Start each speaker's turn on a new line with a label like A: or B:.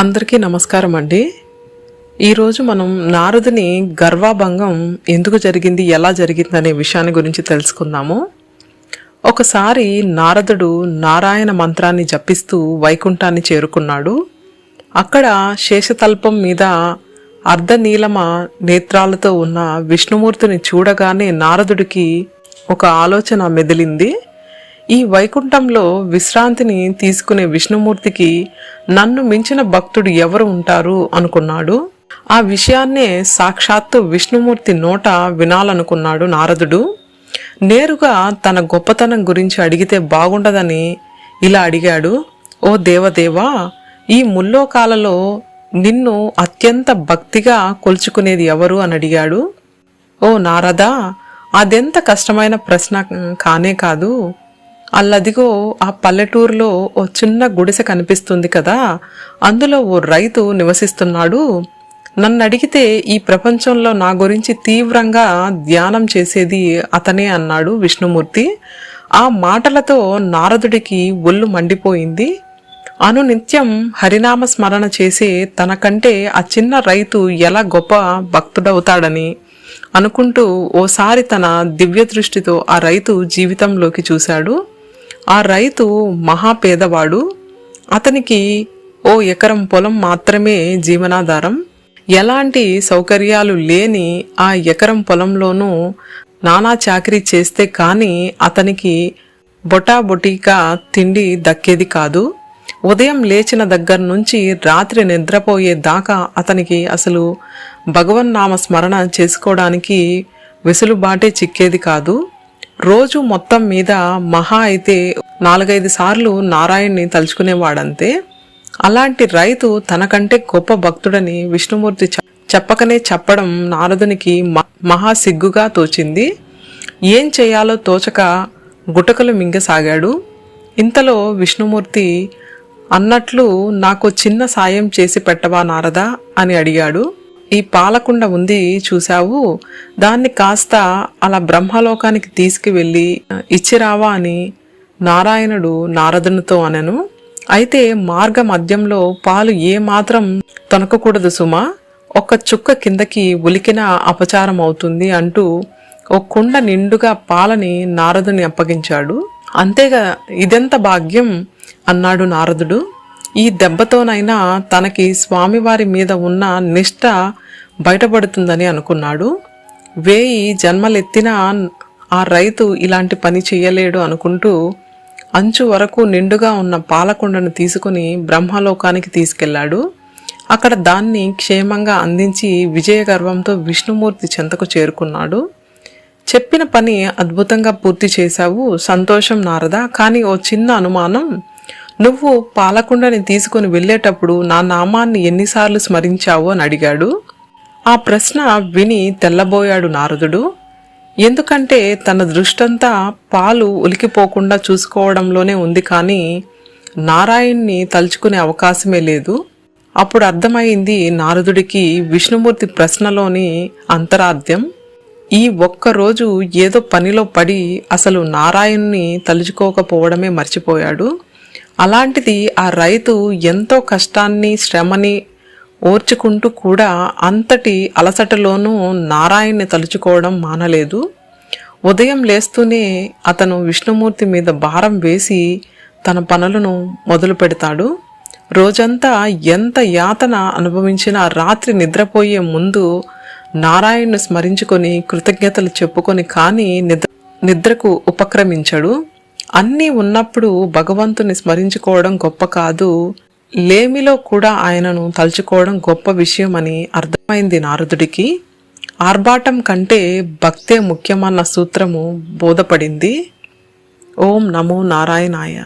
A: అందరికీ నమస్కారం అండి. ఈరోజు మనం నారదుని గర్వాభంగం ఎందుకు జరిగింది ఎలా జరిగింది అనే విషయాన్ని గురించి తెలుసుకుందాము. ఒకసారి నారదుడు నారాయణ మంత్రాన్ని జపిస్తూ వైకుంఠాన్ని చేరుకున్నాడు. అక్కడ శేషతల్పం మీద అర్ధనీలమ నేత్రాలతో ఉన్న విష్ణుమూర్తిని చూడగానే నారదుడికి ఒక ఆలోచన మెదిలింది. ఈ వైకుంఠంలో విశ్రాంతిని తీసుకునే విష్ణుమూర్తికి నన్ను మించిన భక్తుడు ఎవరు ఉంటారు అనుకున్నాడు. ఆ విషయాన్నే సాక్షాత్తు విష్ణుమూర్తి నోట వినాలనుకున్నాడు నారదుడు. నేరుగా తన గొప్పతనం గురించి అడిగితే బాగుండదని ఇలా అడిగాడు. ఓ దేవదేవా ఈ ముల్లోకాలలో నిన్ను అత్యంత భక్తిగా కొలుచుకునేది ఎవరు? అని అడిగాడు. ఓ నారదా అదెంత కష్టమైన ప్రశ్న కానే కాదు. అల్లదిగో ఆ పల్లెటూరులో ఓ చిన్న గుడిసె కనిపిస్తుంది కదా. అందులో ఓ రైతు నివసిస్తున్నాడు. నన్ను అడిగితే ఈ ప్రపంచంలో నా గురించి తీవ్రంగా ధ్యానం చేసేది అతనే అన్నాడు విష్ణుమూర్తి. ఆ మాటలతో నారదుడికి ఒళ్ళు మండిపోయింది. అనునిత్యం హరినామ స్మరణ చేసే తనకంటే ఆ చిన్న రైతు ఎలా గొప్ప భక్తుడవుతాడని అనుకుంటూ ఓసారి తన దివ్య దృష్టితో ఆ రైతు జీవితంలోకి చూశాడు. ఆ రైతు మహా పేదవాడు అతనికి ఓ ఎకరం పొలం మాత్రమే జీవనాధారం. ఎలాంటి సౌకర్యాలు లేని ఆ ఎకరం పొలంలోనూ నానా చాకరీ చేస్తే కానీ అతనికి బొటాబొటీగా తిండి దక్కేది కాదు. ఉదయం లేచిన దగ్గర నుంచి రాత్రి నిద్రపోయే దాకా అతనికి అసలు భగవన్నామ స్మరణ చేసుకోవడానికి వెసులుబాటే చిక్కేది కాదు. రోజు మొత్తం మీద మహా అయితే నాలుగైదు సార్లు నారాయణ్ణి తలుచుకునేవాడంతే. అలాంటి రైతు తనకంటే గొప్ప భక్తుడని విష్ణుమూర్తి చెప్పకనే చెప్పడం నారదునికి మహా సిగ్గుగా తోచింది. ఏం చేయాలో తోచక గుటకలు మింగసాగాడు. ఇంతలో విష్ణుమూర్తి అన్నట్లు నాకు చిన్న సాయం చేసి పెట్టవా నారదా? అని అడిగాడు. ఈ పాలకుండ ఉంది చూశావు? దాన్ని కాస్త అలా బ్రహ్మలోకానికి తీసుకువెళ్ళి ఇచ్చిరావా అని నారాయణుడు నారదునితో అనెను. అయితే మార్గ మధ్యంలో పాలు ఏమాత్రం తొనకకూడదు సుమా. ఒక్క చుక్క కిందకి ఉలికిన అపచారం అవుతుంది అంటూ ఓ కుండ నిండుగా పాలని నారదుని అప్పగించాడు. అంతేగా ఇదెంత భాగ్యం అన్నాడు నారదుడు. ఈ దెబ్బతోనైనా తనకి స్వామివారి మీద ఉన్న నిష్ట బయటపడుతుందని అనుకున్నాడు. వేయి జన్మలెత్తిన ఆ రైతు ఇలాంటి పని చెయ్యలేడు అనుకుంటూ అంచు వరకు నిండుగా ఉన్న పాలకొండను తీసుకుని బ్రహ్మలోకానికి తీసుకెళ్ళాడు. అక్కడ దాన్ని క్షేమంగా అందించి విజయగర్వంతో విష్ణుమూర్తి చెంతకు చేరుకున్నాడు. చెప్పిన పని అద్భుతంగా పూర్తి చేశావు సంతోషం నారదా కానీ ఓ చిన్న అనుమానం నువ్వు పాలకుండని తీసుకుని వెళ్ళేటప్పుడు నా నామాన్ని ఎన్నిసార్లు స్మరించావు అని అడిగాడు. ఆ ప్రశ్న విని తెల్లబోయాడు నారదుడు. ఎందుకంటే తన దృష్టంతా పాలు ఉలికిపోకుండా చూసుకోవడంలోనే ఉంది కానీ నారాయణ్ణి తలుచుకునే అవకాశమే లేదు. అప్పుడు అర్థమైంది నారదుడికి విష్ణుమూర్తి ప్రశ్నలోని అంతరార్థ్యం ఈ ఒక్కరోజు ఏదో పనిలో పడి అసలు నారాయణ్ణి తలుచుకోకపోవడమే మర్చిపోయాడు. అలాంటిది ఆ రైతు ఎంతో కష్టాన్ని శ్రమని ఓర్చుకుంటూ కూడా అంతటి అలసటలోనూ నారాయణ్ని తలుచుకోవడం మానలేదు. ఉదయం లేస్తూనే అతను విష్ణుమూర్తి మీద భారం వేసి తన పనులను మొదలు పెడతాడు. రోజంతా ఎంత యాతన అనుభవించినా రాత్రి నిద్రపోయే ముందు నారాయణ్ను స్మరించుకొని కృతజ్ఞతలు చెప్పుకొని కానీ నిద్ర నిద్రకు ఉపక్రమించడు. అన్నీ ఉన్నప్పుడు భగవంతుని స్మరించుకోవడం గొప్ప కాదు. లేమిలో కూడా ఆయనను తలుచుకోవడం గొప్ప విషయం అని అర్థమైంది నారదుడికి. ఆర్భాటం కంటే భక్తే ముఖ్యమన్న సూత్రము బోధపడింది. ఓం నమో నారాయణాయ.